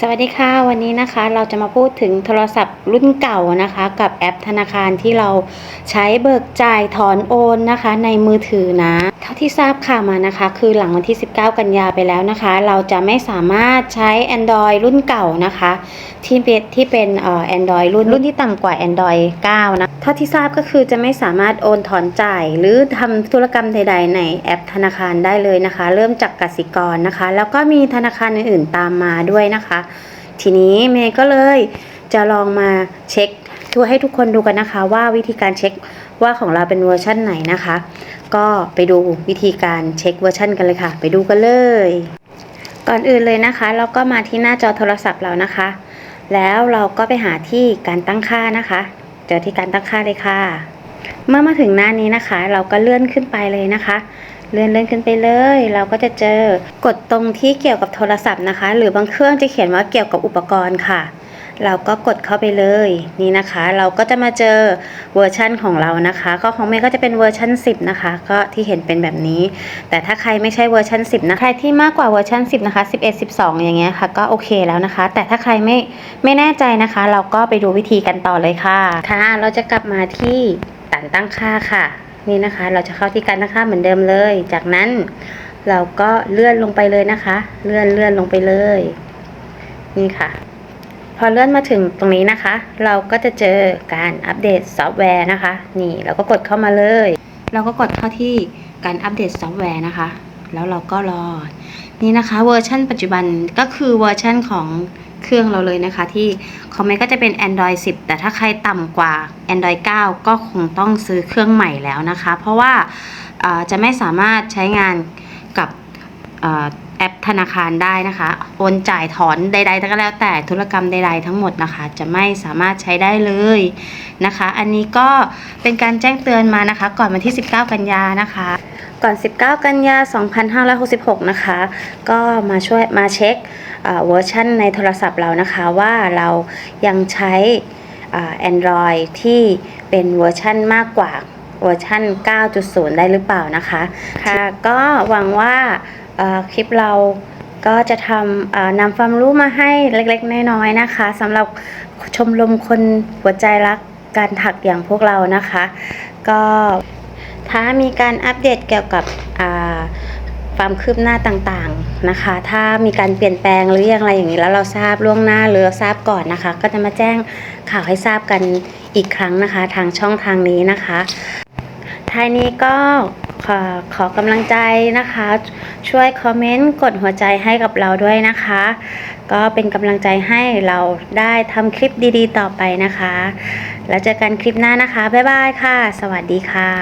สวัสดีค่ะวันนี้นะคะเราจะมาพูดถึงโทรศัพท์รุ่นเก่านะคะ กับแอปธนาคารที่เราใช้เบิกจ่ายถอนโอนนะคะ ในมือถือนะ ท่าที่ทราบข่าวมานะคะ คือหลังวันที่ 19 กันยาไปแล้วนะคะ เราจะไม่สามารถใช้ Android รุ่นเก่านะคะ ที่เป็นที่เป็นเอ่อ Android รุ่นรุ่นที่ต่ำกว่า Android 9 นะเท่าที่ทราบก็คือจะไม่สามารถโอนถอนจ่าย หรือทำธุรกรรมใด ๆ ในแอปธนาคารได้เลยนะคะ เริ่มจากกสิกรนะคะ แล้วก็มีธนาคารอื่นๆตามมาด้วยนะคะ ทีนี้เมย์ก็เลยจะลองมาเช็คทุให้ทุกคนดูกันนะคะ ว่าวิธีการเช็คว่าของเราเป็นเวอร์ชั่นไหนนะคะ ก็ไปดูวิธีการเช็คเวอร์ชันกันเลยค่ะ ไปดูกันเลย ก่อนอื่นเลยนะคะ เราก็มาที่หน้าจอโทรศัพท์เรานะคะ แล้วเราก็ไปหาที่การตั้งค่านะคะ เจอที่การตั้งค่าเลยค่ะ เมื่อมาถึงหน้านี้นะคะ เราก็เลื่อนขึ้นไปเลยนะคะเลื่อนเลื่อนขึ้นไปเลย เราก็จะเจอกดตรงที่เกี่ยวกับโทรศัพท์นะคะ หรือบางเครื่องจะเขียนว่าเกี่ยวกับอุปกรณ์ค่ะ เราก็กดเข้าไปเลยนี่นะคะ เราก็จะมาเจอเวอร์ชั่นของเรานะคะ ก็ของเมย์ก็จะเป็นเวอร์ชัน10 นะคะ ก็ที่เห็นเป็นแบบนี้ แต่ถ้าใครไม่ใช่เวอร์ชัน10 นะใครที่มากกว่าเวอร์ชัน10 นะคะ 11 12 อย่างเงี้ยค่ะก็โอเคแล้วนะคะ แต่ถ้าใครไม่ไม่แน่ใจนะคะ เราก็ไปดูวิธีกันต่อเลยค่ะค่ะ เราจะกลับมาที่ตันตั้งค่าค่ะนี่นะคะ เราจะเข้าที่การตั้งค่าเหมือนเดิมเลย จากนั้นเราก็เลื่อนลงไปเลยนะคะ เลื่อนเลื่อนลงไปเลย นี่ค่ะ พอเลื่อนมาถึงตรงนี้นะคะ เราก็จะเจอการอัปเดตซอฟต์แวร์นะคะ นี่เราก็กดเข้ามาเลย เราก็กดเข้าที่การอัปเดตซอฟต์แวร์นะคะ แล้วเราก็รอ นี่นะคะเวอร์ชันปัจจุบันก็คือเวอร์ชันของเครื่องเราเลยนะคะ ที่คอมเมนต์ก็จะเป็น Android 10 แต่ถ้าใครต่ำกว่า Android 9 ก็คงต้องซื้อเครื่องใหม่แล้วนะคะ เพราะว่าจะไม่สามารถใช้งานกับ ธนาคารได้นะคะ โอนจ่ายถอนใด ๆ ก็แล้วแต่ธุรกรรมใด ๆ ทั้งหมดนะคะ จะไม่สามารถใช้ได้เลยนะคะ อันนี้ก็เป็นการแจ้งเตือนมานะคะ ก่อนวันที่ 19 กันยานะคะ ก่อน 19 กันยา 2566 นะคะ ก็มาช่วยมาเช็คเวอร์ชันในโทรศัพท์เรานะคะว่าเรายังใช้อ่า Android ที่เป็นเวอร์ชันมากกว่าเวอร์ชัน9.0 ได้หรือเปล่านะคะ ค่ะ ก็หวังว่า คลิปเราก็จะทำนำความรู้มาให้เล็กๆ น้อยๆนะคะสำหรับชมรมคนหัวใจรักการถักอย่างพวกเรานะคะ ก็ถ้ามีการอัปเดตเกี่ยวกับความคืบหน้าต่างๆนะคะ ถ้ามีการเปลี่ยนแปลงหรืออย่างไรอย่างนี้แล้วเราทราบล่วงหน้าหรือเราทราบก่อนนะคะ ก็จะมาแจ้งข่าวให้ทราบกันอีกครั้งนะคะ ทางช่องทางนี้นะคะท้ายนี้ก็ ขอขอกำลังใจนะคะ ช่วยคอมเมนต์กดหัวใจให้กับเราด้วยนะคะ ก็เป็นกำลังใจให้เราได้ทำคลิปดีๆ ต่อไปนะคะ แล้วเจอกันคลิปหน้านะคะ บ๊ายบายค่ะ สวัสดีค่ะ